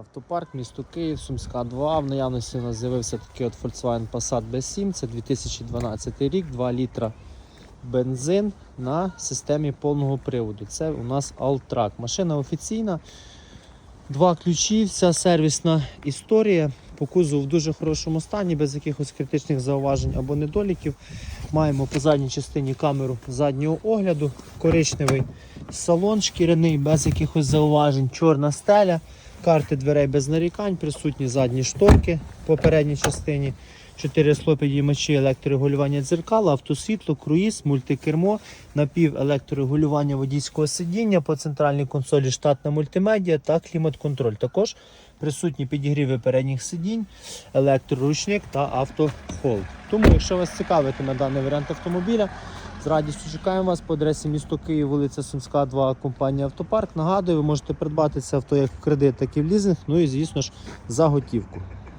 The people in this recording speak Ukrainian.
Автопарк, місто Київ, Сумська 2. В наявності у нас з'явився такий от Volkswagen Passat B7. Це 2012 рік, 2 літра бензин на системі повного приводу. Це у нас Alltrack. Машина офіційна. Два ключі, вся сервісна історія. По кузову в дуже хорошому стані, без якихось критичних зауважень або недоліків. Маємо по задній частині камеру заднього огляду, коричневий салон шкіряний, без якихось зауважень, чорна стеля, карти дверей без нарікань, присутні задні шторки по передній частині, 4 слопідіймачі електрорегулювання дзеркала, автосвітло, круїз, мультикермо, напівелектрорегулювання водійського сидіння, по центральній консолі штатна мультимедіа та клімат-контроль. Також присутні підігріви передніх сидінь, електроручник та автохолд. Тому, якщо вас цікавитиме даний варіант автомобіля, з радістю чекаємо вас по адресі місто Київ, вулиця Сумська, 2, компанія Автопарк. Нагадую, ви можете придбати це авто як в кредит, так і в лізинг, ну і звісно ж за готівку.